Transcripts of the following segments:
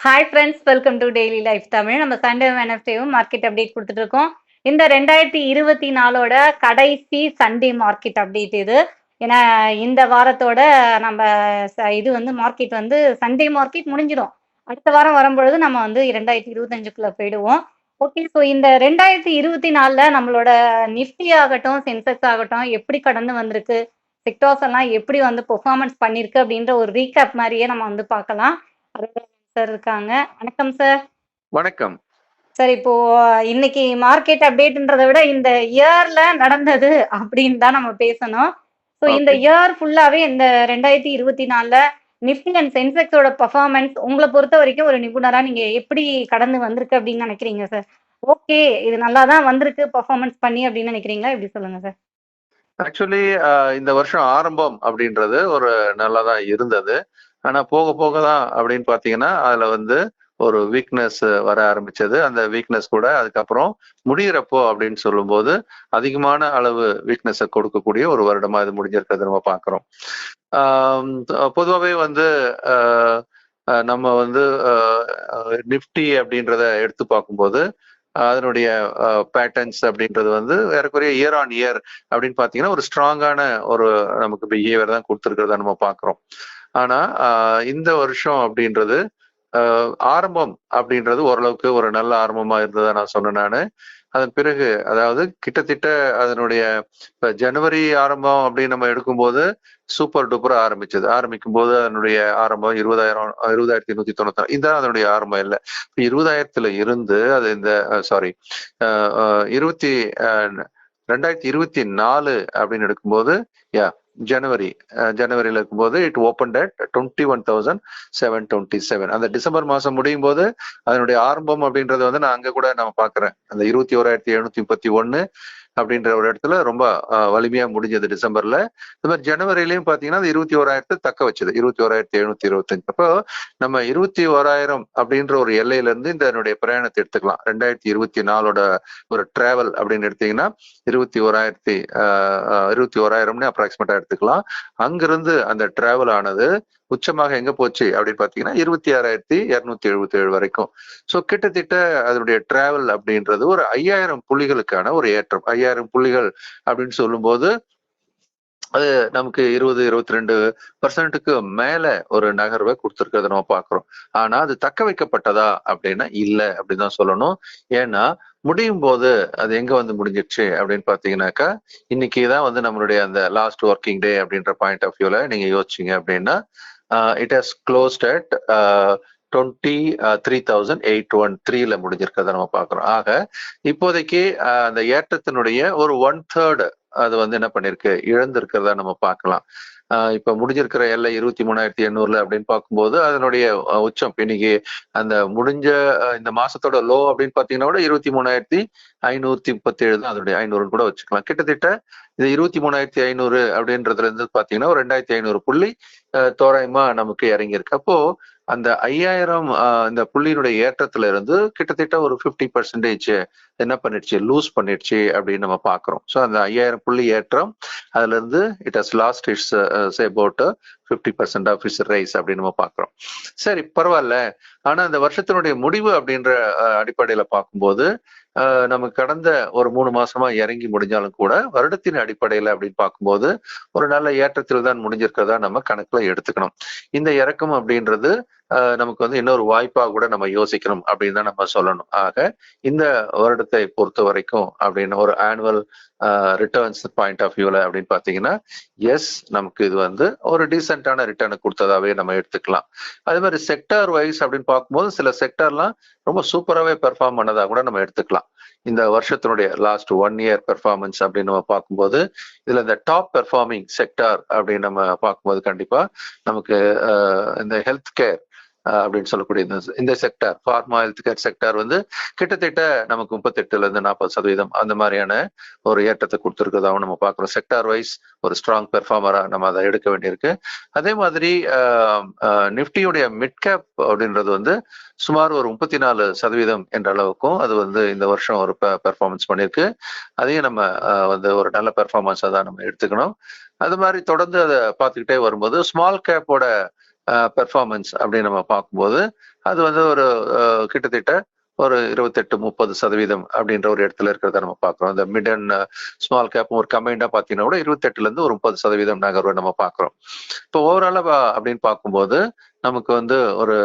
Hi friends welcome to daily life Tamil நம்ம Sunday வெனஸ்டேவும் market update கொடுத்துட்டு இருக்கோம் இந்த ரெண்டாயிரத்தி இருபத்தி நாலோட கடைசி சண்டே மார்க்கெட் அப்டேட் இது. ஏன்னா இந்த வாரத்தோட நம்ம ச- இது வந்து மார்க்கெட் வந்து சண்டே மார்க்கெட் முடிஞ்சிடும். அடுத்த வாரம் வரும்பொழுது நம்ம வந்து ரெண்டாயிரத்தி இருபத்தஞ்சுக்குள்ள போயிடுவோம். ஓகே ஸோ இந்த ரெண்டாயிரத்தி இருபத்தி நாலில் நம்மளோட நிஃப்டி ஆகட்டும் சென்செக்ஸ் ஆகட்டும் எப்படி கடந்து வந்திருக்கு செக்டார்ஸ் எல்லாம் எப்படி வந்து பெர்ஃபார்மன்ஸ் பண்ணியிருக்கு அப்படின்ற ஒரு ரீகேப் மாதிரியே நம்ம வந்து பார்க்கலாம். சார் இருக்காங்க. வணக்கம் சார் வணக்கம். சார் இப்போ இன்னைக்கு மார்க்கெட் அப்டேட்ன்றதை விட இந்த இயர்ல நடந்தது அப்படின்னு தான் நம்ம பேசணும். ஸோ இந்த. இயர் ஃபுல்லாவே இந்த ரெண்டாயிரத்தி இருபத்தி நாலுல நிஃப்டி அண்ட் சென்செக்ஸோட பர்ஃபார்மன்ஸ் உங்களை பொறுத்த வரைக்கும் ஒரு நிபுணரா நீங்க எப்படி கடந்து வந்திருக்கு அப்படின்னு நினைக்கிறீங்க சார் ஓகே இது நல்லா தான் வந்திருக்கு பர்ஃபார்மன்ஸ் பண்ணி அப்படின்னு நினைக்கிறீங்களா? எப்படி சொல்லுங்க சார் ஆக்சுவலி இந்த வருஷம் ஆரம்பம் அப்படின்றது ஒரு நல்லா தான் இருந்தது. ஆனா போக போக தான் அப்படின்னு பாத்தீங்கன்னா அதுல வந்து ஒரு வீக்னஸ் வர ஆரம்பிச்சது. அந்த வீக்னஸ் கூட அதுக்கப்புறம் முடிகிறப்போ அப்படின்னு சொல்லும்போது அதிகமான அளவு வீக்னஸை கொடுக்கக்கூடிய ஒரு வருடமா இது முடிஞ்சிருக்கிறது நம்ம பாக்குறோம். பொதுவாகவே வந்து ஆஹ், நம்ம வந்து நிப்டி அப்படின்றத எடுத்து பார்க்கும்போது அதனுடைய பேட்டர்ன்ஸ் அப்படின்றது வந்து ஏறக்குறைய இயர் ஆன் இயர் அப்படின்னு பார்த்தீங்கன்னா ஒரு ஸ்ட்ராங்கான ஒரு நமக்கு பிஹேவியர் தான் கொடுத்துருக்கிறத நம்ம பார்க்குறோம் ஆனா ஆஹ், இந்த வருஷம் அப்படின்றது ஆஹ், ஆரம்பம் அப்படின்றது ஓரளவுக்கு ஒரு நல்ல ஆரம்பமா இருந்ததை நான் சொன்னேன் நான். அதன் பிறகு அதாவது கிட்டத்தட்ட அதனுடைய ஜனவரி ஆரம்பம் அப்படின்னு நம்ம எடுக்கும்போது சூப்பர் டூப்பர் ஆரம்பிச்சது. ஆரம்பிக்கும் போது அதனுடைய ஆரம்பம் இருபதாயிரம் இருபதாயிரத்தி நூத்தி தொண்ணூத்தி இதுதான் அதனுடைய ஆரம்பம் இல்லை. இப்ப இருபதாயிரத்துல இருந்து அது இந்த சாரி இருபத்தி அஹ், ரெண்டாயிரத்தி இருபத்தி நாலு அப்படின்னு எடுக்கும்போது யா ஜனவரி அஹ், இருக்கும்போது it open at twenty one thousand seven twenty seven அந்த டிசம்பர் மாசம் முடியும் போது அதனுடைய ஆரம்பம் அப்படின்றது வந்து நான் அங்க கூட நம்ம பாக்குறேன் அந்த இருபத்தி ஓராயிரத்தி எழுநூத்தி முப்பத்தி ஒன்று அப்படின்ற ஒரு இடத்துல ரொம்ப அஹ், வலிமையா முடிஞ்சது டிசம்பர்ல. இந்த மாதிரி ஜனவரிலயும் பாத்தீங்கன்னா அது இருபத்தி ஓராயிரத்தை தக்க வச்சது. இருபத்தி ஓராயிரத்தி எழுநூத்தி இருபத்தஞ்சு. அப்போ நம்ம இருபத்தி ஓராயிரம் அப்படின்ற ஒரு எல்லையில இருந்து இந்த என்னுடைய பிரயாணத்தை எடுத்துக்கலாம். ரெண்டாயிரத்தி இருபத்தி நாலோட ஒரு டிராவல் அப்படின்னு எடுத்தீங்கன்னா இருபத்தி ஓராயிரத்தி இருபத்தி ஓராயிரம்னு அப்ராக்சிமேட்டா எடுத்துக்கலாம். அங்கிருந்து அந்த டிராவல் ஆனது உச்சமாக எங்க போச்சு அப்படின்னு பாத்தீங்கன்னா இருபத்தி ஆறாயிரத்தி இருநூத்தி எழுபத்தி ஏழு வரைக்கும். ஸோ கிட்டத்தட்ட அதனுடைய டிராவல் அப்படின்றது ஒரு ஐயாயிரம் புள்ளிகளுக்கான ஒரு ஏற்றம். ஐயாயிரம் புள்ளிகள் அப்படின்னு சொல்லும்போது அது நமக்கு இருபது இருபத்தி ரெண்டு பர்சன்ட்டுக்கு மேல ஒரு நகர்வை கொடுத்துருக்கிறத நம்ம பாக்குறோம். ஆனா அது தக்க வைக்கப்பட்டதா அப்படின்னா இல்ல அப்படின்னு தான் சொல்லணும். ஏன்னா முடியும் போது அது எங்க வந்து முடிஞ்சிடுச்சு அப்படின்னு பாத்தீங்கன்னாக்கா இன்னைக்கு தான் வந்து நம்மளுடைய அந்த லாஸ்ட் ஒர்க்கிங் டே அப்படின்ற பாயிண்ட் ஆஃப் வியூல நீங்க யோசிச்சீங்க அப்படின்னா it has closed at twenty three thousand eight one த்ரீல முடிஞ்சிருக்கிறத நம்ம பார்க்குறோம். ஆக இப்போதைக்கு uh, அந்த ஏற்றத்தினுடைய ஒரு ஒன் தேர்ட் அது வந்து என்ன பண்ணிருக்கு? இழந்திருக்கிறதா நம்ம பார்க்கலாம். ஆஹ் இப்ப முடிஞ்சிருக்கிற எல்லை இருபத்தி மூணாயிரத்தி எண்ணூறுல அப்படின்னு பார்க்கும்போது அதனுடைய uh, உச்சம் இன்னைக்கு அந்த முடிஞ்ச இந்த மாசத்தோட லோ அப்படின்னு பாத்தீங்கன்னா கூட இருபத்தி மூணாயிரத்தி ஐநூத்தி முப்பத்தி ஏழு தான் அதனுடைய ஐநூறுன்னு கூட வச்சுக்கலாம். கிட்டத்தட்ட இது இருபத்தி மூணாயிரத்தி ஐநூறு அப்படின்றதுல இருந்து பாத்தீங்கன்னா ஒரு ரெண்டாயிரத்தி ஐநூறு புள்ளி தோராயமா நமக்கு இறங்கியிருக்கு. அப்போ அந்த ஐயாயிரம் ஆஹ், இந்த புள்ளியினுடைய ஏற்றத்துல இருந்து கிட்டத்தட்ட ஒரு ஃபிஃப்டி பர்சன்டேஜ் என்ன பண்ணிடுச்சு லூஸ் பண்ணிடுச்சு அப்படின்னு நம்ம பாக்குறோம் ஸோ அந்த ஐயாயிரம் புள்ளி ஏற்றம் அதுல இருந்து it has lost it's say about fifty percent of is rise அப்படின்னு நம்ம பாக்குறோம் சரி பரவாயில்ல. ஆனா அந்த வருஷத்தினுடைய முடிவு அப்படின்ற அடிப்படையில பார்க்கும்போது நம்ம நமக்கு கடந்த ஒரு மூணு மாசமா இறங்கி முடிஞ்சாலும் கூட வருடத்தின் அடிப்படையில் அப்படின்னு பார்க்கும்போது ஒரு நல்ல ஏற்றத்தில் தான் முடிஞ்சிருக்கிறதா நம்ம கணக்குல எடுத்துக்கணும். இந்த இறக்கம் அப்படின்றது நமக்கு வந்து இன்னொரு வாய்ப்பா கூட நம்ம யோசிக்கணும் அப்படின்னு தான் நம்ம சொல்லணும். ஆக இந்த வருடத்தை பொறுத்த வரைக்கும் அப்படின்னு ஒரு ஆனுவல் ரிட்டர்ன்ஸ் பாயிண்ட் ஆஃப் வியூல அப்படின்னு பாத்தீங்கன்னா எஸ் நமக்கு இது வந்து ஒரு டீசென்டான ரிட்டர்னை கொடுத்ததாவே நம்ம எடுத்துக்கலாம். அதே மாதிரி செக்டார் வைஸ் அப்படின்னு பார்க்கும்போது சில செக்டார்லாம் ரொம்ப சூப்பராகவே பெர்ஃபார்ம் பண்ணதா கூட நம்ம எடுத்துக்கலாம். இந்த வருஷத்தினுடைய லாஸ்ட் ஒன் இயர் பெர்ஃபார்மன்ஸ் அப்படின்னு நம்ம பார்க்கும்போது இதுல இந்த டாப் பெர்ஃபார்மிங் செக்டார் அப்படின்னு நம்ம பார்க்கும்போது கண்டிப்பா நமக்கு இந்த ஹெல்த் கேர் அப்படின்னு சொல்லக்கூடிய இந்த இந்த sector pharma health care sector வந்து கிட்டத்தட்ட நமக்கு முப்பத்தெட்டுல இருந்து நாற்பது சதவீதம் அந்த மாதிரியான ஒரு ஏற்றத்தை கொடுத்துருக்கதாகவும் நம்ம பார்க்குறோம். செக்டார் வைஸ் ஒரு ஸ்ட்ராங் பெர்ஃபார்மரா நம்ம அதை எடுக்க வேண்டியிருக்கு. அதே மாதிரி நிஃப்டியுடைய மிட் கேப் அப்படின்றது வந்து சுமார் ஒரு முப்பத்தி நாலு சதவீதம் என்ற அளவுக்கும் அது வந்து இந்த வருஷம் ஒரு பெர்ஃபார்மன்ஸ் பண்ணியிருக்கு. அதையும் நம்ம வந்து ஒரு நல்ல பெர்ஃபார்மன்ஸாக தான் நம்ம எடுத்துக்கணும். அது மாதிரி தொடர்ந்து அதை பார்த்துக்கிட்டே வரும்போது ஸ்மால் கேப்போட பெர்ஃபார்மன்ஸ் அப்படின்னு நம்ம பார்க்கும்போது அது வந்து ஒரு கிட்டத்தட்ட ஒரு இருபத்தெட்டு முப்பது சதவீதம் அப்படின்ற ஒரு இடத்துல இருக்கிறத நம்ம பார்க்குறோம். இந்த மிட் அண்ட் ஸ்மால் கேப் ஒரு கம்பைண்டாக பார்த்தீங்கன்னா கூட இருபத்தெட்டுல இருந்து ஒரு முப்பது சதவீதம் நகர்வை நம்ம பார்க்குறோம். இப்போ ஓவராலா அப்படின்னு பார்க்கும்போது நமக்கு வந்து ஒரு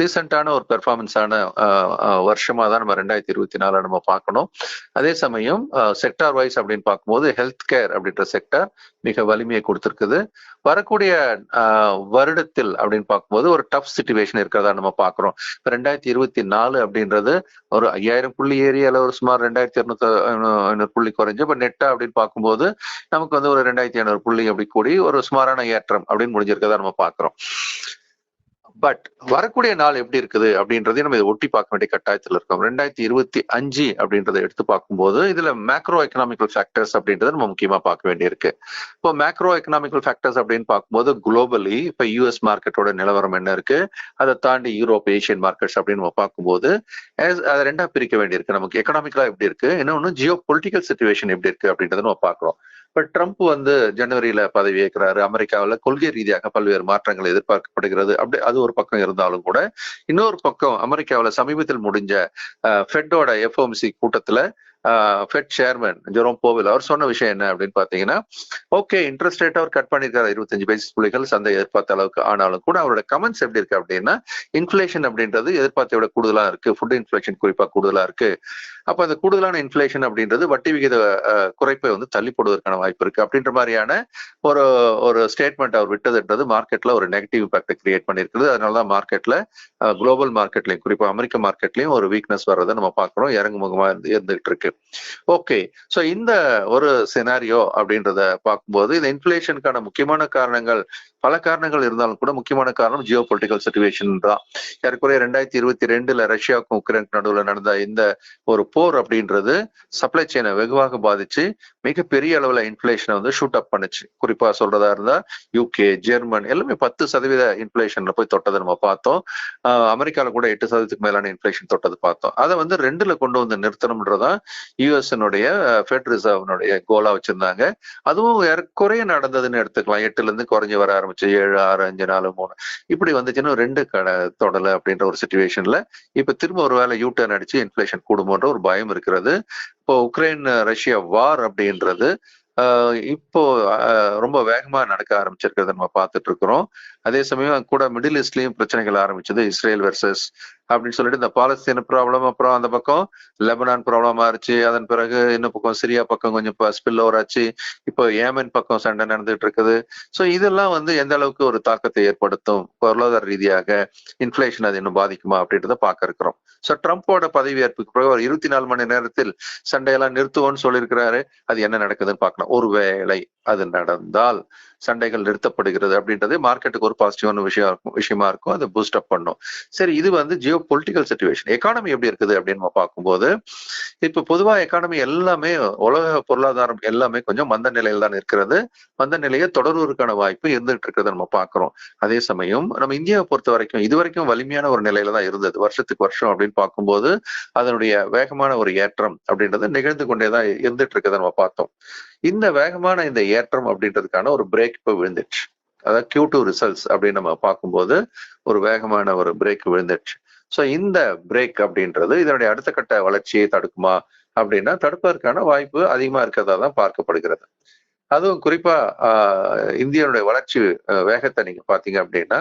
டீசென்டான ஒரு பெர்ஃபார்மன்ஸான வருஷமா தான் நம்ம ரெண்டாயிரத்தி இருபத்தி நாலு நம்ம பார்க்கணும். அதே சமயம் செக்டார் வைஸ் அப்படின்னு பார்க்கும்போது ஹெல்த் கேர் அப்படின்ற செக்டார் மிக வலிமையை கொடுத்துருக்குது. வரக்கூடிய வருடத்தில் அப்படின்னு பார்க்கும்போது ஒரு டஃப் சுச்சுவேஷன் இருக்கிறதா நம்ம பார்க்குறோம். இப்போ ரெண்டாயிரத்தி இருபத்தி நாலு அப்படின்றது ஒரு ஐயாயிரம் புள்ளி ஏரியால ஒரு சுமார் ரெண்டாயிரத்தி இரநூத்தி ஐநூறு புள்ளி குறைஞ்சு இப்போ நெட்டா அப்படின்னு பார்க்கும்போது நமக்கு வந்து ஒரு ரெண்டாயிரத்தி ஐநூறு புள்ளி அப்படி கூடி ஒரு சுமாரான ஏற்றம் அப்படின்னு முடிஞ்சிருக்கதா நம்ம பார்க்குறோம். பட் வரக்கூடிய நாள் எப்படி இருக்குது அப்படின்றதையும் நம்ம இதை ஒட்டி பார்க்க வேண்டிய கட்டாயத்தில் இருக்கோம். ரெண்டாயிரத்தி இருபத்தி அஞ்சு அப்படின்றத எடுத்து பார்க்கும்போது இதுல மேக்ரோ எக்கனாமிக்கல் ஃபேக்டர்ஸ் அப்படின்றத நம்ம முக்கியமா பார்க்க வேண்டியிருக்கு. இப்போ மேக்ரோ எக்கனாமிக்கல் ஃபேக்டர்ஸ் அப்படின்னு பார்க்கும்போது குளோபலி இப்போ யூஎஸ் மார்க்கெட்டோட நிலவரம் என்ன இருக்கு? அதை தாண்டி யூரோப் ஏஷியன் மார்க்கெட்ஸ் அப்படின்னு நம்ம பார்க்கும்போது அதை ரெண்டா பிரிக்க வேண்டியிருக்கு. நமக்கு எக்கனாமிக்கலா எப்படி இருக்கு? இன்னொன்னு ஜியோ பொலிட்டிக்கல் சுச்சுவேஷன் எப்படி இருக்கு அப்படின்றத நம்ம பார்க்குறோம். இப்ப ட்ரம்ப் வந்து ஜனவரியில பதவி ஏற்கிறாரு. அமெரிக்காவில் கொள்கை ரீதியாக பல்வேறு மாற்றங்கள் எதிர்பார்க்கப்படுகிறது. அப்படி அது ஒரு பக்கம் இருந்தாலும் கூட இன்னொரு பக்கம் அமெரிக்காவில் சமீபத்தில் முடிஞ்ச ஃபெட்டோட எஃப்ஓஎம்சி கூட்டத்துல ஃபெட் சேர்மன் ஜெரோம் போவில் அவர் சொன்ன விஷயம் என்ன அப்படின்னு பார்த்தீங்கன்னா ஓகே இன்ட்ரெஸ்ட் ரேட் அவர் கட் பண்ணியிருக்காரு. இருபத்தஞ்சு பேசிஸ் புள்ளிகள் சந்தை எதிர்பார்த்த அளவுக்கு ஆனாலும் கூட அவரோட கமெண்ட்ஸ் எப்படி இருக்கு அப்படின்னா இன்ஃபிளேஷன் அப்படின்றது எதிர்பார்த்த விட கூடுதலாக இருக்கு. ஃபுட் இன்ஃபிளேஷன் குறிப்பாக கூடுதலா இருக்கு. அப்போ அந்த கூடுதலான இன்ஃபிளேஷன் அப்படின்றது வட்டி விகித குறைப்பை வந்து தள்ளி போடுவதற்கான வாய்ப்பு இருக்கு. அப்படின்ற மாதிரியான ஒரு ஒரு ஸ்டேட்மெண்ட் அவர் விட்டதுன்றது மார்க்கெட்ல ஒரு நெகட்டிவ் இம்பாக்டை கிரியேட் பண்ணியிருக்குது. அதனாலதான் மார்க்கெட்ல குளோபல் மார்க்கெட்லயும் குறிப்பா அமெரிக்க மார்க்கெட்லயும் ஒரு வீக்னஸ் வர்றதை நம்ம பாக்குறோம் இறங்குமுகமா இருந்து இருந்துகிட்டு இருக்கு. ஓகே ஸோ இந்த ஒரு செனாரியோ அப்படின்றத பார்க்கும்போது இந்த இன்ஃபிளேஷனுக்கான முக்கியமான காரணங்கள் பல காரணங்கள் இருந்தாலும் கூட முக்கியமான காரணம் ஜியோ பொலிட்டிக்கல் சுச்சுவேஷன் தான். ஏற்கனவே ரெண்டாயிரத்தி இருபத்தி ரெண்டுல ரஷ்யாவுக்கும் உக்ரைனுக்கு நடுவில் நடந்த இந்த ஒரு போர் அப்படின்றது சப்ளை செயினை வெகுவாக பாதிச்சு மிகப்பெரிய அளவுல இன்ஃபிளேஷனை வந்து ஷூட் அப் பண்ணுச்சு. குறிப்பா சொல்றதா இருந்தா யூகே ஜெர்மன் எல்லாமே பத்து சதவீத இன்ஃபிளேஷன்ல போய் தொட்டதை நம்ம பார்த்தோம். ஆஹ் கூட எட்டு சதவீதத்துக்கு மேலான இன்ஃபிளேஷன் தொட்டது பார்த்தோம். அதை வந்து ரெண்டுல கொண்டு வந்து நிறுத்தணும்ன்றதான் யூஎஸ்னுடைய ஃபெட் ரிசர்வ்னுடைய கோலா வச்சிருந்தாங்க. அதுவும் குறைய நடந்ததுன்னு எடுத்துக்கலாம். எட்டுல இருந்து குறைஞ்சு வர ஆரம்பிச்சு ஏழு ஆறு அஞ்சு நாலு மூணு. இப்படி வந்துச்சுன்னா ரெண்டு கடை தொடல அப்படின்ற ஒரு சுச்சுவேஷன்ல இப்ப திரும்ப ஒரு வேலை யூ டர்ன் அடிச்சு இன்ஃபிளேஷன் கூடுமோன்ற ஒரு பயம் இருக்கிறது. இப்போ உக்ரைன் ரஷ்யா வார் அப்படின்றது ஆஹ் இப்போ ரொம்ப வேகமா நடக்க ஆரம்பிச்சிருக்கிறத நம்ம பார்த்துட்டு இருக்கிறோம். அதே சமயம் கூட மிடில் ஈஸ்ட்லயும் பிரச்சனைகள் ஆரம்பிச்சது இஸ்ரேல் வெர்சஸ் அப்படின்னு சொல்லிட்டு இந்த பாலஸ்தீன ப்ராப்ளம் அப்புறம் அந்த பக்கம் லெபனான் ப்ராப்ளம் ஆச்சு அதன் பிறகு இன்னும் பக்கம் சிரியா பக்கம் கொஞ்சம் ஸ்பில் ஓவர் ஆச்சு. இப்போ ஏமன் பக்கம் சண்டை நடந்துட்டு இருக்குது. ஸோ இதெல்லாம் வந்து எந்த அளவுக்கு ஒரு தாக்கத்தை ஏற்படுத்தும்? பொருளாதார ரீதியாக இன்ஃபிளேஷன் அது இன்னும் பாதிக்குமா அப்படின்றத பார்க்க இருக்கிறோம். ஸோ ட்ரம்ப்போட பதவியேற்புக்கு பிறகு ஒரு இருபத்தி நாலு மணி நேரத்தில் சண்டையெல்லாம் நிறுத்துவோம்னு சொல்லியிருக்கிறாரு. அது என்ன நடக்குதுன்னு பார்க்கலாம். ஒருவேளை அது நடந்தால் சண்டைகள் நிறுத்தப்படுகிறது அப்படின்றது மார்க்கெட்டுக்கு ஒரு பாசிட்டிவான விஷயம் இருக்கும் விஷயமா இருக்கும். அதை பூஸ்ட் அப் பண்ணும். சரி இது வந்து ஜியோ பொலிட்டிக்கல் சுச்சுவேஷன் எக்கானமி எப்படி இருக்குது அப்படின்னு நம்ம பார்க்கும்போது இப்ப பொதுவா எக்கானமி எல்லாமே உலக பொருளாதாரம் எல்லாமே கொஞ்சம் மந்த நிலையில் தான் இருக்கிறது. மந்த நிலையை தொடர்வதற்கான வாய்ப்பு இருந்துட்டு இருக்கிறத நம்ம பார்க்கிறோம். அதே சமயம் நம்ம இந்தியாவை பொறுத்த வரைக்கும் இது வரைக்கும் வலிமையான ஒரு நிலையில தான் இருந்தது. வருஷத்துக்கு வருஷம் அப்படின்னு பார்க்கும்போது அதனுடைய வேகமான ஒரு ஏற்றம் அப்படின்றது நிகழ்ந்து கொண்டே தான் இருந்துட்டு இருக்கிறத நம்ம பார்த்தோம். இந்த வேகமான இந்த ஏற்றம் அப்படின்றதுக்கான ஒரு பிரேக் இப்போ விழுந்துச்சு அதாவது கியூ டூ ரிசல்ட்ஸ் அப்படின்னு நம்ம பார்க்கும்போது ஒரு வேகமான ஒரு பிரேக் விழுந்துச்சு ஸோ இந்த பிரேக் அப்படின்றது இதனுடைய அடுத்த கட்ட வளர்ச்சியை தடுக்குமா? அப்படின்னா தடுப்பதற்கான வாய்ப்பு அதிகமா இருக்கிறதா தான் பார்க்கப்படுகிறது. அதுவும் குறிப்பா ஆஹ், இந்தியனுடைய வளர்ச்சி வேகத்தை நீங்க பாத்தீங்க அப்படின்னா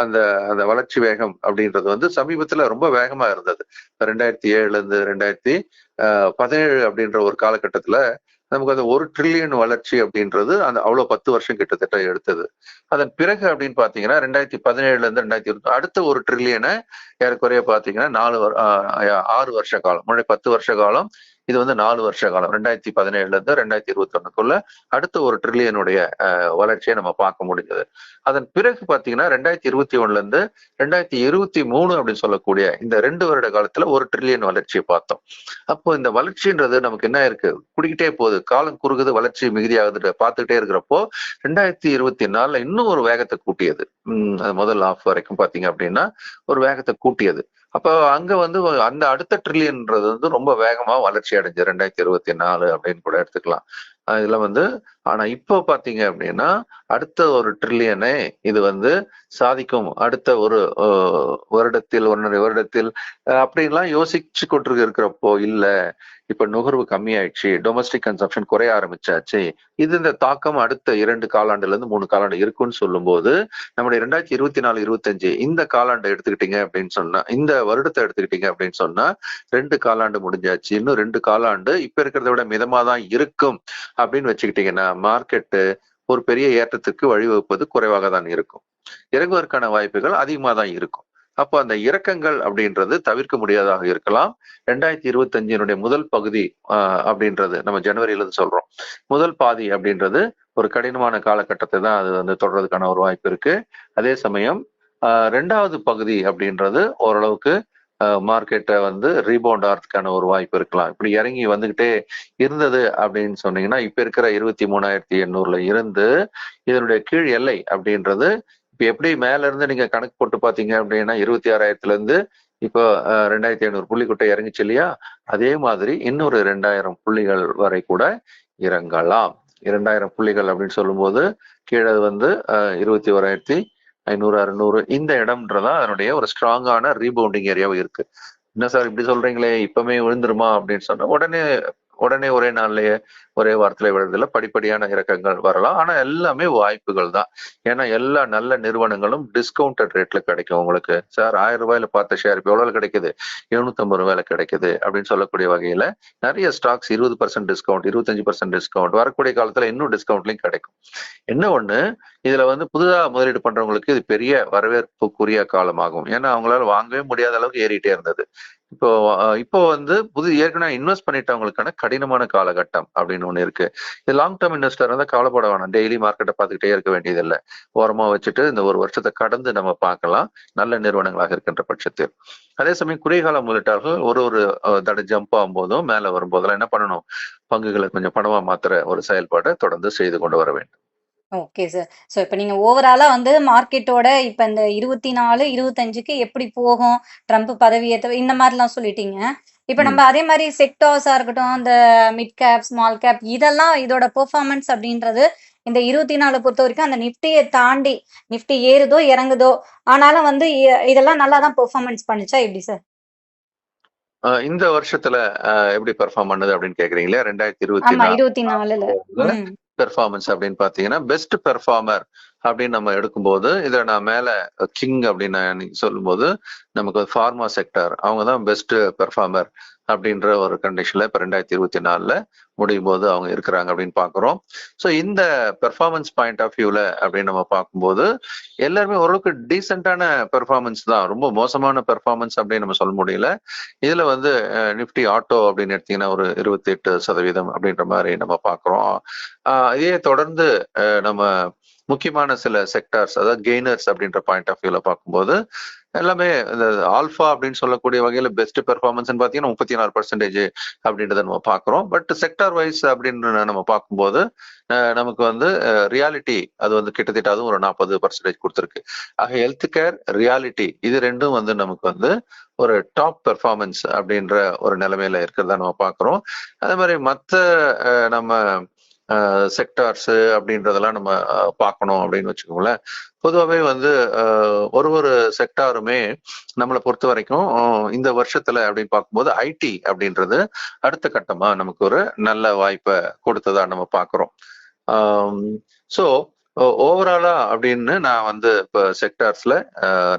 அந்த அந்த வளர்ச்சி வேகம் அப்படின்றது வந்து சமீபத்துல ரொம்ப வேகமா இருந்தது. ரெண்டாயிரத்தி ஏழுல இருந்து ரெண்டாயிரத்தி ஆஹ், பதினேழு அப்படின்ற ஒரு காலகட்டத்துல நமக்கு அந்த ஒரு ட்ரில்லியன் வளர்ச்சி அப்படின்றது அந்த அவ்வளவு பத்து வருஷம் கிட்டத்தட்ட எடுத்தது. அதன் பிறகு அப்படின்னு பார்த்தீங்கன்னா ரெண்டாயிரத்தி பதினேழுல இருந்து ரெண்டாயிரத்தி அடுத்த ஒரு ட்ரில்லியனை ஏறக்குறைய பாத்தீங்கன்னா நாலு ஆஹ் ஆறு வருஷ காலம் முன்னாடி பத்து வருஷ காலம் இது வந்து நாலு வருஷ காலம். ரெண்டாயிரத்தி பதினேழுல இருந்து ரெண்டாயிரத்தி இருபத்தி ஒண்ணுக்குள்ள அடுத்த ஒரு ட்ரில்லியனுடைய வளர்ச்சியை நம்ம பார்க்க முடிஞ்சது. அதன் பிறகு பாத்தீங்கன்னா ரெண்டாயிரத்தி இருபத்தி ஒண்ணுல இருந்து ரெண்டாயிரத்தி இருபத்தி மூணு அப்படின்னு சொல்லக்கூடிய இந்த ரெண்டு வருட காலத்துல ஒரு ட்ரில்லியன் வளர்ச்சியை பார்த்தோம். அப்போ இந்த வளர்ச்சின்றது நமக்கு என்ன இருக்கு? குடிக்கிட்டே போகுது. காலம் குறுகுது வளர்ச்சி மிகுதியாகுது பார்த்துக்கிட்டே இருக்கிறப்போ ரெண்டாயிரத்தி இருபத்தி நாலுல இன்னும் ஒரு வேகத்தை கூட்டியது. உம் அது முதல் ஆஃப் வரைக்கும் பாத்தீங்க அப்படின்னா ஒரு வேகத்தை கூட்டியது. அப்போ அங்க வந்து அந்த அடுத்த ட்ரில்லியன்ன்றது வந்து ரொம்ப வேகமா வளர்ச்சி அடைஞ்சு ரெண்டாயிரத்தி இருபத்தி நாலு அப்படின்னு கூட எடுத்துக்கலாம். இதுல வந்து ஆனா இப்போ பாத்தீங்க அப்படின்னா அடுத்த ஒரு ட்ரில்லியனை இது வந்து சாதிக்கும். அடுத்த ஒரு வருடத்தில் ஒன்றரை வருடத்தில் அப்படின்லாம் யோசிச்சு கொண்டு இருக்கிறப்போ இல்ல இப்ப நுகர்வு கம்மியாயிடுச்சு டொமஸ்டிக் கன்சம்ஷன் குறைய ஆரம்பிச்சாச்சு. இது இந்த தாக்கம் அடுத்த இரண்டு காலாண்டுல இருந்து மூணு காலாண்டு இருக்குன்னு சொல்லும்போது நம்முடைய ரெண்டாயிரத்தி இருபத்தி நாலு இருபத்தஞ்சு இந்த காலாண்டை எடுத்துக்கிட்டீங்க அப்படின்னு சொன்னா இந்த வருடத்தை எடுத்துக்கிட்டீங்க அப்படின்னு சொன்னா ரெண்டு காலாண்டு முடிஞ்சாச்சு. இன்னும் ரெண்டு காலாண்டு இப்ப இருக்கிறத விட மிதமா தான் இருக்கும். அப்படின்னு வச்சுக்கிட்டீங்கன்னா மார்க்கெட்டு ஒரு பெரிய ஏற்றத்துக்கு வழிவகுப்பது குறைவாக தான் இருக்கும். இறங்குவதற்கான வாய்ப்புகள் அதிகமாக தான் இருக்கும். அப்போ அந்த இறக்கங்கள் அப்படின்றது தவிர்க்க முடியாதாக இருக்கலாம். ரெண்டாயிரத்தி இருபத்தஞ்சினுடைய முதல் பகுதி அப்படின்றது நம்ம ஜனவரியில சொல்றோம். முதல் பாதி அப்படின்றது ஒரு கடினமான காலகட்டத்தை தான் அது வந்து தொடர்றதுக்கான ஒரு வாய்ப்பு இருக்கு. அதே சமயம் ரெண்டாவது பகுதி அப்படின்றது ஓரளவுக்கு மார்க்கெட்டை வந்து ரீபவுண்ட் ஆகிறதுக்கான ஒரு வாய்ப்பு இருக்கலாம். இப்படி இறங்கி வந்துகிட்டே இருந்தது அப்படின்னு சொன்னீங்கன்னா இப்ப இருக்கிற இருபத்தி மூணாயிரத்தி எண்ணூறுல இருந்து இதனுடைய கீழ் எல்லை அப்படின்றது இப்ப எப்படி மேல இருந்து நீங்க கணக்கு போட்டு பாத்தீங்க அப்படின்னா இருபத்தி ஆறாயிரத்துல இருந்து இப்போ ரெண்டாயிரத்தி ஐநூறு புள்ளிக்கிட்ட இறங்குச்சு இல்லையா? அதே மாதிரி இன்னொரு ரெண்டாயிரம் புள்ளிகள் வரை கூட இறங்கலாம். இரண்டாயிரம் புள்ளிகள் அப்படின்னு சொல்லும்போது கீழே வந்து இருபத்தி ஓராயிரத்தி ஐநூறு அறுநூறு இந்த இடம்ன்றதான் அதனுடைய ஒரு ஸ்ட்ராங்கான ரீபவுண்டிங் ஏரியாவும் இருக்கு. என்ன சார் இப்படி சொல்றீங்களே? இப்பவுமே விழுந்துருமா? அப்படின்னு சொன்னா உடனே உடனே ஒரே நாள்லயே ஒரே வாரத்துல விழுறதுல படிப்படியான இறக்கங்கள் வரலாம். ஆனா எல்லாமே வாய்ப்புகள் தான். ஏன்னா எல்லா நல்ல நிறுவனங்களும் டிஸ்கவுண்டட் ரேட்ல கிடைக்கும் உங்களுக்கு. சார் ஆயிரம் ரூபாயில பார்த்த ஷேர் இப்போ எவ்வளவு கிடைக்குது? எழுநூத்தம்பது ரூபாயில கிடைக்குது அப்படின்னு சொல்லக்கூடிய வகையில நிறைய ஸ்டாக்ஸ் இருபது பர்சன்ட் டிஸ்கவுண்ட் இருபத்தஞ்சு பர்சன்ட் டிஸ்கவுண்ட் வரக்கூடிய காலத்துல இன்னும் டிஸ்கவுண்ட்லையும் கிடைக்கும். என்ன ஒண்ணு? இதுல வந்து புதுதா முதலீடு பண்றவங்களுக்கு இது பெரிய வரவேற்புக்குரிய காலமாகும். ஏன்னா அவங்களால வாங்கவே முடியாத அளவுக்கு ஏறிட்டே இருந்தது. இப்போ இப்போ வந்து புது ஏற்கனவே இன்வெஸ்ட் பண்ணிட்டவங்களுக்கான கடினமான காலகட்டம் அப்படின்னு ஒண்ணு இருக்கு. இது லாங் டேர்ம் இன்வெஸ்டர் வந்து கவலைப்பட வேணாம். டெய்லி மார்க்கெட்டை பார்த்துக்கிட்டே இருக்க வேண்டியதில்லை. ஓரமா வச்சுட்டு இந்த ஒரு வருஷத்தை கடந்து நம்ம பார்க்கலாம். நல்ல நிறுவனங்களாக இருக்கின்ற பட்சத்தில். அதே சமயம் குறைகால முதலீட்டாளர்கள் ஒரு ஒரு தடை ஜம்ப் ஆகும்போதும் மேல வரும்போதெல்லாம் என்ன பண்ணணும்? பங்குகளை கொஞ்சம் பணமா மாத்துற ஒரு செயல்பாட்டை தொடர்ந்து செய்து கொண்டு வர வேண்டும். ஓகே சார் ஸோ இப்போ நீங்கள் ஓவராலாக வந்து மார்க்கெட்டோட இப்போ இந்த இருபத்தி நாலு இருபத்தஞ்சுக்கு எப்படி போகும்? ட்ரம்ப் பதவியேற்ற இந்த மாதிரிலாம் சொல்லிட்டீங்க. இப்போ நம்ம அதே மாதிரி செக்டார்ஸாக இருக்கட்டும் இந்த மிட் கேப் ஸ்மால் கேப் இதெல்லாம் இதோட பெர்ஃபார்மன்ஸ் அப்படின்றது இந்த இருபத்தி நாலு பொறுத்த வரைக்கும் அந்த நிஃப்டியை தாண்டி நிஃப்டி ஏறுதோ இறங்குதோ ஆனாலும் வந்து இதெல்லாம் நல்லா தான் பெர்ஃபார்மன்ஸ் பண்ணுச்சா எப்படி சார் இந்த வருஷத்துல எப்படி பெர்ஃபார்ம் பண்ணுது அப்படின்னு கேக்குறீங்களா ரெண்டாயிரத்தி இருபத்தி நாலுல பெர்ஃபார்மன்ஸ் அப்படின்னு பாத்தீங்கன்னா பெஸ்ட் பெர்ஃபார்மர் அப்படின்னு நம்ம எடுக்கும்போது இதுல நான் மேல கிங் அப்படின்னு சொல்லும்போது நமக்கு ஃபார்மா செக்டர் அவங்க தான் பெஸ்ட் பெர்ஃபார்மர் அப்படின்ற ஒரு கண்டிஷன்ல இப்ப ரெண்டாயிரத்தி இருபத்தி நாலுல முடியும் போது அவங்க இருக்கிறாங்க அப்படின்னு பாக்குறோம். ஸோ இந்த பெர்ஃபார்மன்ஸ் பாயிண்ட் ஆஃப் வியூல அப்படின்னு நம்ம பார்க்கும்போது எல்லாருமே ஓரளவுக்கு டீசென்டான பெர்ஃபார்மன்ஸ் தான். ரொம்ப மோசமான பெர்ஃபார்மன்ஸ் அப்படின்னு நம்ம சொல்ல முடியல. இதுல வந்து நிஃப்டி ஆட்டோ அப்படின்னு எடுத்தீங்கன்னா ஒரு இருபத்தி எட்டு சதவீதம் அப்படின்ற மாதிரி நம்ம பார்க்குறோம் இதே தொடர்ந்து நம்ம முக்கியமான சில செக்டார்ஸ் அதாவது கெய்னர்ஸ் அப்படின்ற பாயிண்ட் ஆஃப் வியூல பார்க்கும்போது எல்லாமே இந்த ஆல்ஃபா அப்படின்னு சொல்லக்கூடிய வகையில பெஸ்ட் பெர்ஃபார்மன்ஸ் பார்த்தீங்கன்னா முப்பத்தி நாலு பர்சன்டேஜ் அப்படின்றத நம்ம பார்க்குறோம். பட் செக்டார் வைஸ் அப்படின்னு நம்ம பார்க்கும்போது நமக்கு வந்து ரியாலிட்டி அது வந்து கிட்டத்தட்ட அதுவும் ஒரு நாற்பது பர்சன்டேஜ் கொடுத்துருக்கு. ஆக ஹெல்த் கேர் ரியாலிட்டி இது ரெண்டும் வந்து நமக்கு வந்து ஒரு டாப் பெர்ஃபார்மன்ஸ் அப்படின்ற ஒரு நிலைமையில இருக்கிறத நம்ம பார்க்குறோம். அதே மாதிரி மற்ற நம்ம செக்டார்ஸு அப்படின்றதெல்லாம் நம்ம பார்க்கணும் அப்படின்னு வச்சுக்கோங்களேன். பொதுவாகவே வந்து ஒரு ஒரு செக்டாருமே நம்மளை பொறுத்த வரைக்கும் இந்த வருஷத்துல அப்படின்னு பார்க்கும்போது ஐடி அப்படின்றது அடுத்த கட்டமா நமக்கு ஒரு நல்ல வாய்ப்பை கொடுத்ததா நம்ம பார்க்குறோம். ஸோ ஓவராலா அப்படின்னு நான் வந்து இப்போ செக்டார்ஸ்ல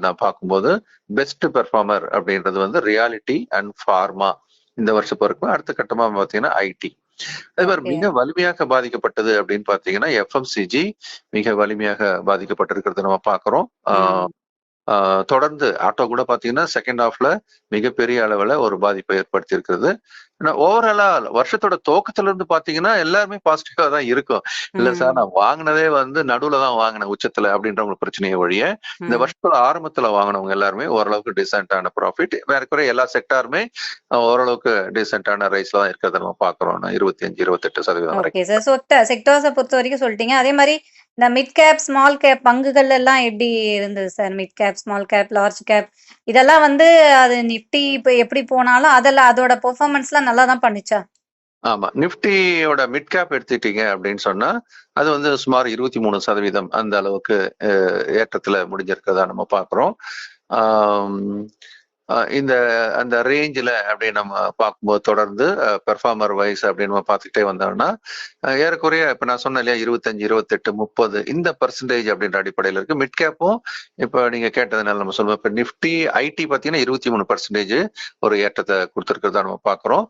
நான் பார்க்கும்போது பெஸ்ட் பெர்ஃபார்மர் அப்படின்றது வந்து ரியாலிட்டி அண்ட் ஃபார்மா இந்த வருஷம் பொறுக்கும் அடுத்த கட்டமா பார்த்தீங்கன்னா ஐடி அதே மாதிரி. மிக வலிமையாக பாதிக்கப்பட்டது அப்படின்னு பாத்தீங்கன்னா எஃப்எம்சிஜி மிக வலிமையாக பாதிக்கப்பட்டிருக்கிறது நம்ம பாக்குறோம் தொடர்ந்து ஆட்டோ கூட பாத்தீங்கன்னா செகண்ட் ஹாஃப்ல மிகப்பெரிய அளவுல ஒரு பாதிப்பை ஏற்படுத்தி இருக்கிறது ஓவராலா வருஷத்தோட துவக்கத்துல இருந்து பாத்தீங்கன்னா எல்லாருமே பாசிட்டிவா தான் இருக்கும். இல்ல சார் நான் வாங்கினதே வந்து நடுவுல தான் வாங்கினேன் உச்சத்துல அப்படின்றவங்க பிரச்சனையை ஒழிய இந்த. வருஷத்தோட ஆரம்பத்துல வாங்கினவங்க எல்லாருமே ஓரளவுக்கு டீசென்டான ப்ராஃபிட் வேற குறைய எல்லா செக்டாருமே ஓரளவுக்கு டீசென்டான ரைஸ்ல தான் இருக்கிறத நம்ம பாக்குறோம். இருபத்தி அஞ்சு இருபத்தெட்டு சதவீதம் வரைக்கும். செக்டார்ஸை பொறுத்த வரைக்கும் சொல்லிட்டீங்க. அதே மாதிரி இந்த மிட் கேப் ஸ்மால் கேப் பங்குகள் எல்லாம் எப்படி இருந்தது sir mid cap small cap large cap இதெல்லாம் வந்து அது நிஃப்டி இப்போ எப்படி போனாலும் அதெல்லாம் அதோட பெர்ஃபார்மன்ஸ்லாம் நல்லா தான் பண்ணிச்சா? ஆமா. நிப்டியோட மிட் கேப் எடுத்துட்டீங்க அப்படின்னு சொன்னா அது வந்து சுமார் இருபத்தி மூணு சதவீதம் அந்த அளவுக்கு ஏற்றத்துல முடிஞ்சிருக்கதா நம்ம பாக்குறோம் ஆம், இந்த அந்த ரேஞ்சில் அப்படி நம்ம பார்க்கும்போது தொடர்ந்து பெர்ஃபார்மர் வைஸ் அப்படின்னு நம்ம பார்த்துக்கிட்டே வந்தோம்னா ஏறக்குறைய இப்போ நான் சொன்னேன் இல்லையா இருபத்தஞ்சு இருபத்தெட்டு முப்பது இந்த பர்சன்டேஜ் அப்படின்ற அடிப்படையில் இருக்குது மிட் கேப்பும் இப்போ நீங்கள் கேட்டதுனால நம்ம சொல்லுவோம். இப்போ நிஃப்டி ஐடி பார்த்தீங்கன்னா இருபத்தி மூணு பர்சன்டேஜ் ஒரு ஏற்றத்தை கொடுத்துருக்கிறதா நம்ம பார்க்குறோம்.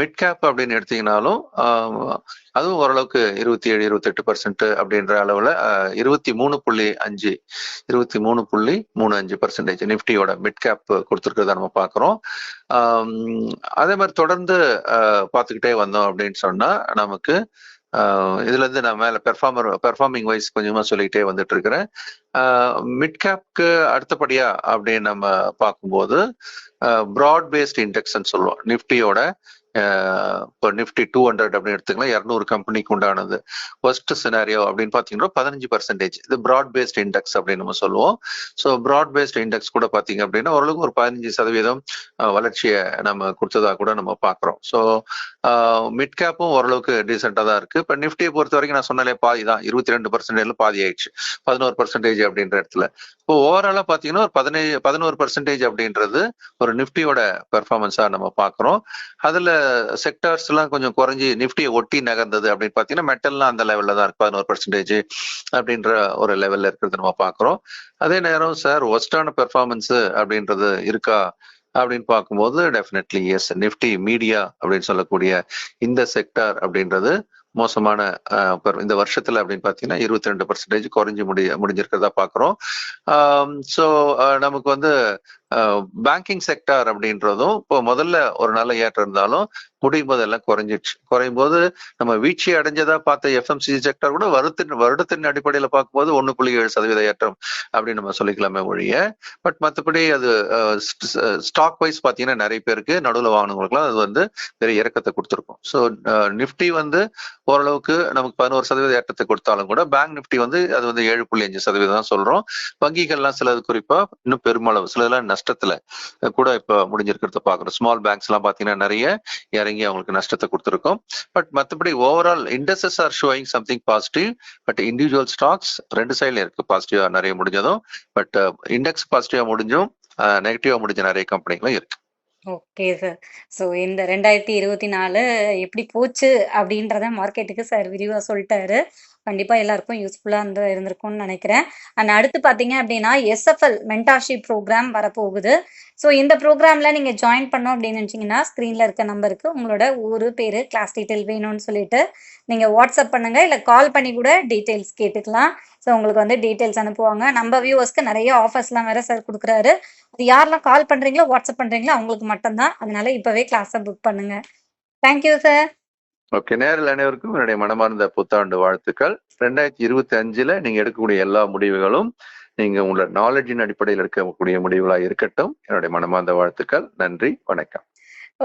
மிட் கேப் அப்படின்னு எடுத்தீங்கனாலும் அதுவும் ஓரளவுக்கு இருபத்தி ஏழு இருபத்தெட்டு பர்சன்ட் அப்படின்ற அளவில் இருபத்தி மூணு புள்ளி அஞ்சு இருபத்தி மூணு புள்ளி மூணு அஞ்சு பர்சன்டேஜ் நிஃப்டியோட மிட் கேப் கொடுத்துருக்கிறத நம்ம பார்க்குறோம். அதே மாதிரி தொடர்ந்து பார்த்துக்கிட்டே வந்தோம் அப்படின்னு சொன்னா நமக்கு ஆஹ் இதுல இருந்து நான் மேல பெர்ஃபார்மர் பெர்ஃபார்மிங் வைஸ் கொஞ்சமா சொல்லிக்கிட்டே வந்துட்டு இருக்கிறேன் மிட் கேப்க்கு அடுத்தபடியா அப்படின்னு நம்ம பார்க்கும்போது ப்ராட் பேஸ்ட் இண்டெக்ஸ்ன்னு சொல்லுவோம். நிஃப்டியோட இப்போ நிஃப்டி டூ ஹண்ட்ரட் அப்படின்னு எடுத்துக்கலாம் இரநூறு கம்பெனிக்கு உண்டானது. ஃபர்ஸ்ட் சினாரியோ அப்படின்னு பார்த்தீங்கன்னா பதினஞ்சு பர்சன்டேஜ் இது ப்ராட் பேஸ்ட் இண்டெக்ஸ் அப்படின்னு நம்ம சொல்லுவோம். ஸோ ப்ராட் பேஸ்ட் இண்டெக்ஸ் கூட பார்த்தீங்க அப்படின்னா ஓரளவுக்கு ஒரு பதினஞ்சு சதவீதம் வளர்ச்சியை நம்ம கொடுத்ததா கூட நம்ம பார்க்குறோம். ஸோ மிட் கேப்பும் ஓரளவுக்கு டீசெண்டாக தான் இருக்குது இப்போ நிஃப்டியை பொறுத்த வரைக்கும் நான் சொன்னாலே பாதி தான். இருபத்தி ரெண்டு பர்சன்டேஜ்ல பாதி ஆயிடுச்சு. பதினோரு பர்சன்டேஜ் அப்படின்ற இடத்துல. இப்போ ஓவராலாக பார்த்தீங்கன்னா ஒரு பதினேழு பதினோரு பர்சன்டேஜ் அப்படின்றது ஒரு நிஃப்டியோட பெர்ஃபார்மன்ஸாக நம்ம பார்க்குறோம். அதில் செக்டர்ஸ் எல்லாம் கொஞ்சம் குறைஞ்சி நிஃப்டியை ஒட்டி நகர்ந்தது அப்படின்னு பார்த்தீங்கன்னா மெட்டல்லாம் அந்த லெவல்ல தான் இருக்கு. பதினோரு பர்சன்டேஜ் அப்படின்ற ஒரு லெவல்ல இருக்கிறது நம்ம பார்க்குறோம். அதே நேரம் சார் ஒஸ்டான பெர்ஃபார்மன்ஸ் அப்படின்றது இருக்கா அப்படின்னு பார்க்கும்போது டெஃபினெட்லி எஸ் நிஃப்டி மீடியா அப்படின்னு சொல்லக்கூடிய இந்த செக்டார் அப்படின்றது மோசமான இந்த வருஷத்துல அப்படின்னு பாத்தீங்கன்னா இருபத்தி ரெண்டு பர்சன்டேஜ் குறைஞ்சு முடி முடிஞ்சிருக்கிறதா பாக்குறோம் ஸோ நமக்கு வந்து பேங்கிங் செக்டார் அப்படின்றதும் இப்போ முதல்ல ஒரு நல்ல ஏற்றம் இருந்தாலும் முடியும் போது எல்லாம் குறைஞ்சிடுச்சு. குறையும் போது நம்ம வீழ்ச்சி அடைஞ்சதா பார்த்த எஃப்எம்சிஜி செக்டார் கூட வருத்தின் வருடத்தின் அடிப்படையில் பார்க்கும்போது ஒன்று புள்ளி ஏழு சதவீத ஏற்றம் அப்படின்னு நம்ம சொல்லிக்கலாமே ஒழிய. பட் மற்றபடி அது ஸ்டாக் வைஸ் பார்த்தீங்கன்னா நிறைய பேருக்கு நடுவில் வாங்கினவங்களுக்குலாம் அது வந்து பெரிய இறக்கத்தை கொடுத்துருக்கும். ஸோ நிஃப்டி வந்து ஓரளவுக்கு நமக்கு பதினோரு சதவீத ஏற்றத்தை கொடுத்தாலும் கூட பேங்க் நிஃப்டி வந்து அது வந்து ஏழு புள்ளி அஞ்சு சதவீதம் தான் சொல்கிறோம் வங்கிகள்லாம் சிலது குறிப்பாக இன்னும் பெருமளவு சிலதெல்லாம் நஷ்டத்துல கூட இப்ப முடிஞ்சிருக்கிறத பாக்குறோம். ஸ்மால் பேங்க்ஸ் எல்லாம் பாத்தீங்கன்னா நிறைய இறங்கி அவங்களுக்கு நஷ்டத்தை கொடுத்துருக்கோம். பட் மற்றபடி overall industries are showing something positive but individual stocks ரெண்டு சைட்ல இருக்கு. பாசிட்டிவா நிறைய முடிஞ்சதும் பட் இண்டெக்ஸ் பாசிட்டிவா முடிஞ்சும் uh, நெகட்டிவா முடிஞ்ச நிறைய கம்பெனிகளும் இருக்கு. ஓகே சார் ஸோ இந்த ரெண்டாயிரத்தி இருபத்தி நாலு எப்படி போச்சு அப்படின்றத மார்க்கெட்டுக்கு சார் விரிவாக சொல்லிட்டாரு. கண்டிப்பாக எல்லாருக்கும் யூஸ்ஃபுல்லாக இருந்து இருந்திருக்கும்னு நினைக்கிறேன். அண்ட் அடுத்து பார்த்தீங்க அப்படின்னா எஸ்எஃப்எல் மென்டார்ஷிப் ப்ரோக்ராம் வரப்போகுது. ஸோ இந்த ப்ரோக்ராமில் நீங்கள் ஜாயின் பண்ணோம் அப்படின்னு நினச்சிங்கன்னா ஸ்க்ரீனில் இருக்க நம்பருக்கு உங்களோட ஊர் பேர் கிளாஸ் டீட்டெயில் வேணும்னு சொல்லிட்டு நீங்கள் வாட்ஸ்அப் பண்ணுங்கள் இல்லை கால் பண்ணி கூட டீட்டெயில்ஸ் கேட்டுக்கலாம். ஸோ உங்களுக்கு வந்து டீட்டெயில்ஸ் அனுப்புவாங்க. நம்ம வியூவர்ஸ்க்கு நிறைய ஆஃபர்ஸ்லாம் வேறு சார் கொடுக்குறாரு. அது யாரெல்லாம் கால் பண்ணுறீங்களோ வாட்ஸ்அப் பண்ணுறீங்களோ அவங்களுக்கு மட்டும்தான். அதனால இப்போவே கிளாஸை புக் பண்ணுங்கள் தேங்க்யூ சார் ஓகே நேரில் அனைவருக்கும் என்னுடைய மனமார்ந்த புத்தாண்டு வாழ்த்துக்கள். ரெண்டாயிரத்தி இருபத்தி அஞ்சுல நீங்க எடுக்கக்கூடிய எல்லா முடிவுகளும் நீங்க உங்களோட நாலேஜின் அடிப்படையில் எடுக்கக்கூடிய முடிவுகளா இருக்கட்டும். என்னுடைய மனமார்ந்த வாழ்த்துக்கள். நன்றி வணக்கம்.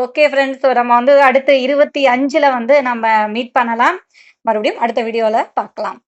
ஓகே ஃப்ரெண்ட்ஸ் நம்ம வந்து அடுத்து இருபத்தி அஞ்சில் வந்து நம்ம மீட் பண்ணலாம். மறுபடியும் அடுத்த வீடியோவில் பார்க்கலாம்.